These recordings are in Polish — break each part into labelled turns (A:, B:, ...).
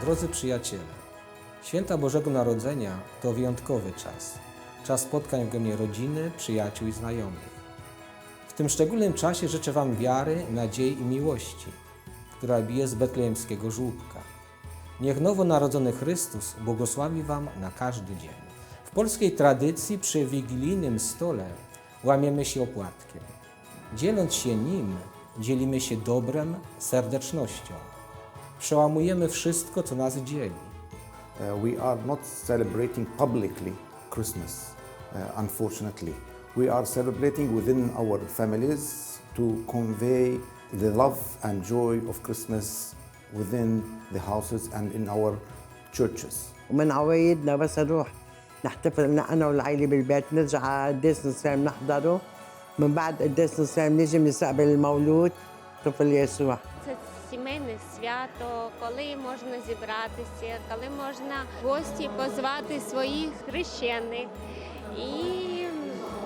A: Drodzy przyjaciele, święta Bożego Narodzenia to wyjątkowy czas. Czas spotkań w gronie rodziny, przyjaciół i znajomych. W tym szczególnym czasie życzę Wam wiary, nadziei i miłości, która bije z betlejemskiego żłóbka. Niech nowonarodzony Chrystus błogosławi Wam na każdy dzień. W polskiej tradycji przy wigilijnym stole łamiemy się opłatkiem. Dzieląc się nim, dzielimy się dobrem, serdecznością. Przełamujemy wszystko, co nas dzieli.
B: Uh, we are not celebrating publicly Christmas, uh, unfortunately. We are celebrating within our families to convey the love and joy of Christmas within the houses and in our churches.
C: ومن عوايدنا بس نروح نحتفل أنا والعائلة بالبيت نرجع على قداس نسام نحضره من بعد قداس نسام نيجي بنستقبل المولود طفل يسوع
D: Це сімейне свято, коли можна зібратися, коли можна в гості позвати своїх хрещених. І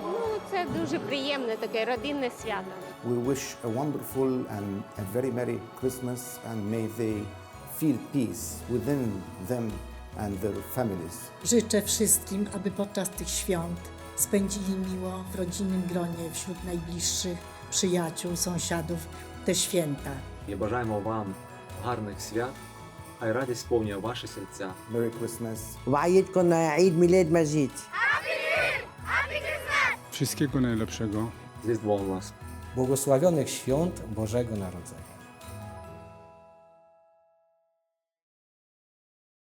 D: ну, це дуже приємне таке родинне свято.
B: We wish a wonderful and a very Merry Christmas and may they feel peace within them and their families.
E: Życzę wszystkim, aby podczas tych świąt spędzili miło w rodzinnym gronie wśród najbliższych przyjaciół, sąsiadów te święta.
F: І бажаємо вам гарних свят, а й радість сповнює ваші серця.
B: Merry Christmas.
C: وعيدكم عيد ميلاد مجيد
G: Wszystkiego najlepszego.
F: З Різдвом вас!
A: Błogosławionych świąt Bożego Narodzenia.